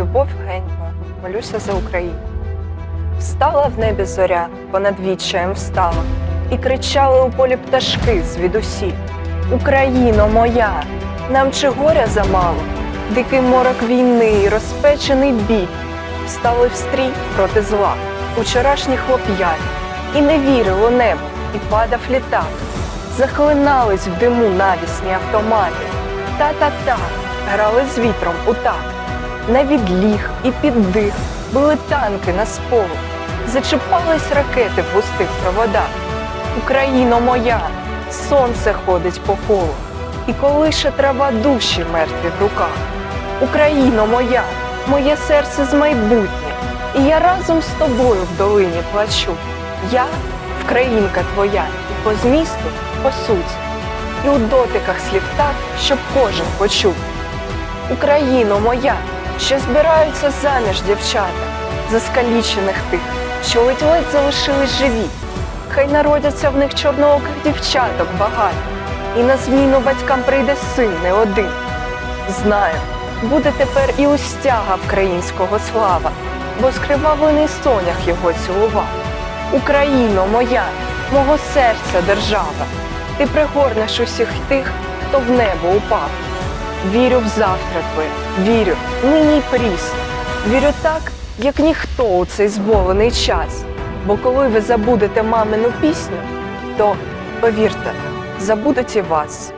Любов Генько, молюся за Україну. Встала в небі зоря, понад відчаєм встала, і кричали у полі пташки звідусіль. Україно моя, нам чи горя замало, дикий морок війни, розпечений біль. Встали в стрій проти зла, учорашні хлоп'яні, і не вірив у небо, і падав літак. Захлинались в диму навісні автомати. Та-та-та, грали з вітром у так. На відліг і під дих били танки на сполох, зачіпались ракети в густих проводах. Україно моя, сонце ходить по колу, і колише трава душі мертві в руках. Україно моя, моє серце з майбутнє, і я разом з тобою в долині плачу. Я вкраїнка твоя, і по змісту, по суті, і у дотиках слів так, щоб кожен почув. Україно моя, що збираються заміж дівчата, заскалічених тих, що ледь-ледь залишились живі. Хай народяться в них чорнооких дівчаток багато, і на зміну батькам прийде син не один. Знаю, буде тепер і у стяга українського слава, бо скривавлений сонях його цілував. Україно моя, мого серця держава, ти пригорнеш усіх тих, хто в небо упав. Вірю в завтра твоє, вірю, нині прісно. Вірю так, як ніхто у цей зболений час. Бо коли ви забудете мамину пісню, то повірте, забудуть і вас.